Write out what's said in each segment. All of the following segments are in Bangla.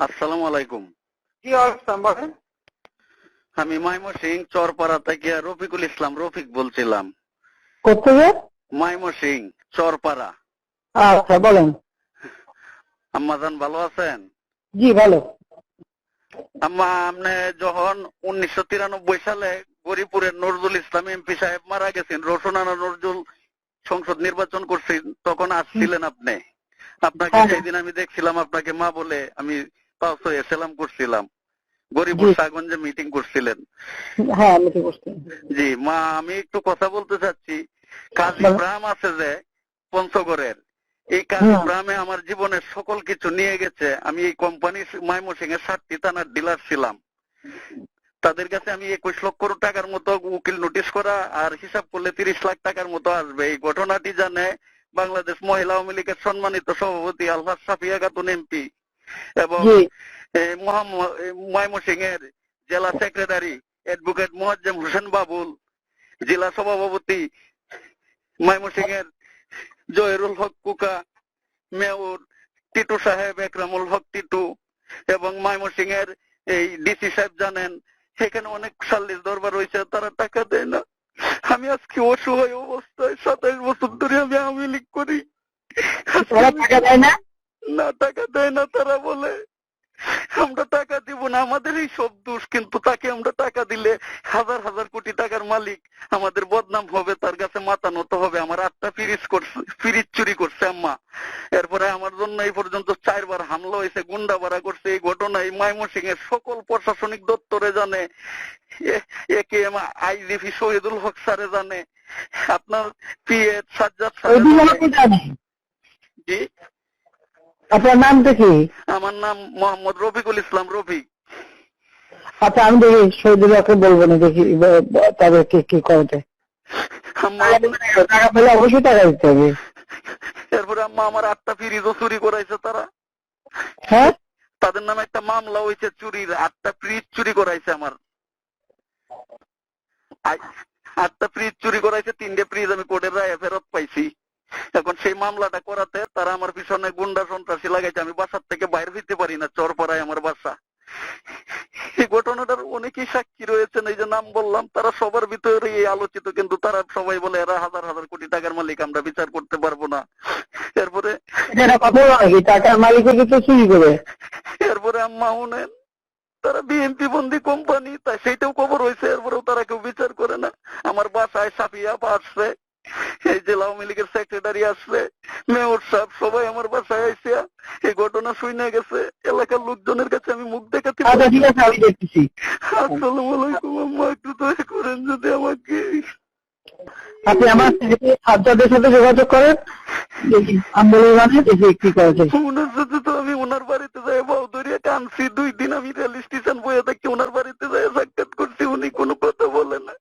আসসালামু আলাইকুম। কি অবস্থা বলেন। আমি মাইমো সিং চরপাড়া থেকে রফিকুল ইসলাম রফিক বলছিলাম। মাইমো সিং চরপাড়া। আচ্ছা বলেন। আম্মাজান ভালো আছেন? জি ভালো। আম্মা আপনি যখন উনিশশো তিরানব্বই সালে গরিপুরের নজরুল ইসলাম এমপি সাহেব মারা গেছেন রসুনানা নজরুল সংসদ নির্বাচন করছেন তখন আসছিলেন আপনি। আপনাকে হ্যাঁ। সেদিন আমি দেখছিলাম আপনাকে মা বলে আমি হয়ে সেলাম করছিলাম গরিপুর জি। সাগঞ্জে মিটিং করছিলেন হ্যাঁ জি মা আমি একটু কথা বলতে চাচ্ছি কাজী বলো। ইব্রাহিম আছে যে পঞ্চগড়ের এই কাজী হুম। ইব্রাহিমে আমার জীবনের সকল কিছু নিয়ে গেছে আমি এই কোম্পানি মাইমসিং এর সাতটি থানার ডিলার ছিলাম তাদের কাছে আমি একুশ লক্ষ টাকার মতো উকিল নোটিশ করা আর হিসাব করলে তিরিশ লাখ টাকার মতো আসবে এই ঘটনাটি জানে বাংলাদেশ মহিলা আওয়ামী লীগের সম্মানিত সভাপতি আলহাজ সাফিয়া খাতুন এমপি এবং ময়মনসিং এর জেলা সেক্রেটারি অ্যাডভোকেট মোয়াজ্জেম হোসেন বাবুল জেলা সভাপতি ময়মনসিং এর জহিরুল হক কুকা মেয়র টিটু সাহেব একরামুল হক টিটু এবং ময়মনসিং এর এই ডিসি সাহেব জানেন সেখানে অনেক সাল্লিশ দরবার রয়েছে তারা টাকা দেয় না। আমি আজকে অসহায় সাতাইশ বছর ধরে আমি আওয়ামী লীগ করি। টাকা দেয় না? না টাকা দেয় না তারা বলে। আমরা টাকা দিব না আমাদের এই সব দোষ কিন্তু তাকে আমরা টাকা দিলে হাজার হাজার কোটি টাকার মালিক আমাদের বদনাম হবে তার কাছে মাথা নত আটটা ফিরিজ করছে ফিরিজ চুরি করছে আম্মা। এরপরে আমার জন্য এই পর্যন্ত চারবার হামলা হয়েছে গুন্ডা বাড়া করছে। এই ঘটনা এই ময়মনসিং এর সকল প্রশাসনিক দপ্তরে জানে এ- আইজিপি শহীদুল হক স্যারে জানে আপনার পিএ সাজ্জাদ জি। আপনার নামটা কি আমার নাম মোহাম্মদ রফিকুল ইসলাম রফিক আচ্ছা আমি দেখি শহীদুল্লাহকে বলব না দেখি তাদেরকে কি করতে। আম্মা টাকা পেলে অবশ্যই টাকা দিতে হবে। এরপরে আম্মা আমার আটটা ফ্রিজও চুরি করাইছে তারা। হ্যাঁ? তাদের নামে একটা মামলা হয়েছে চুরির আটটা ফ্রিজ চুরি করাইছে আমার। আটটা ফ্রিজ চুরি করাইছে তিনটে ফ্রিজ আমি কোর্টের রায়ে ফেরত পাইছি। এখন সেই মামলাটা করাতে তারা আমার পিছনে গুন্ডা সন্ত্রাসী লাগাইছে আমি বাসার থেকে বাইরে ফিরতে পারি না চরপাড়ায় আমার বাসা। অনেকেই সাক্ষী রয়েছেন? এই যে নাম বললাম তারা সবার ভিতরে আলোচিত কিন্তু তারা সবাই বলে এরা হাজার হাজার কোটি টাকার মালিক আমরা বিচার করতে পারব না। এরপরে টাকার মালিকের তো চুরি করে? এরপরে আম্মা উনেন তারা বিএনপি বন্দি কোম্পানি তাই সেইটাও খবর হয়েছে। এরপরেও তারা কেউ বিচার করে না। আমার বাসায় সাফিয়া আসছে এই জেলা আওয়ামী লীগের সেক্রেটারি আসছে। মেয়র সাহেব সবাই আমার বাসায় আইসে এই ঘটনা শুনে গেছে। এলাকার লোকজনের কাছে আমি মুখ দেখাতে আচ্ছা ঠিক আছে আমি দেখতেছি। আসসালামু আলাইকুম আম্মা একটু দয়া করেন যদি আমাকে আপনি আমার সাজ্জাদের সাথে যোগাযোগ করেন। দেখি আন্দোলনে দেখি কি করা যায়। ওনার সাথে তো আমি ওনার বাড়িতে যাই কানছি দুই দিন আমি রেল স্টেশন বয়ে থাকি ওনার বাড়িতে যাই সাক্ষাৎ করছি উনি কোনো কথা বলে না।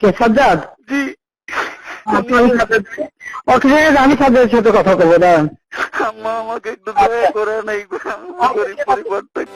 কে সাজ্জাদ? জি। আপনি সাজ্জাদ- ওকে আমি সাথে সাথে কথা বলব না আমাকে একটু দয়া করে নাই গরিব পরিবার থেকে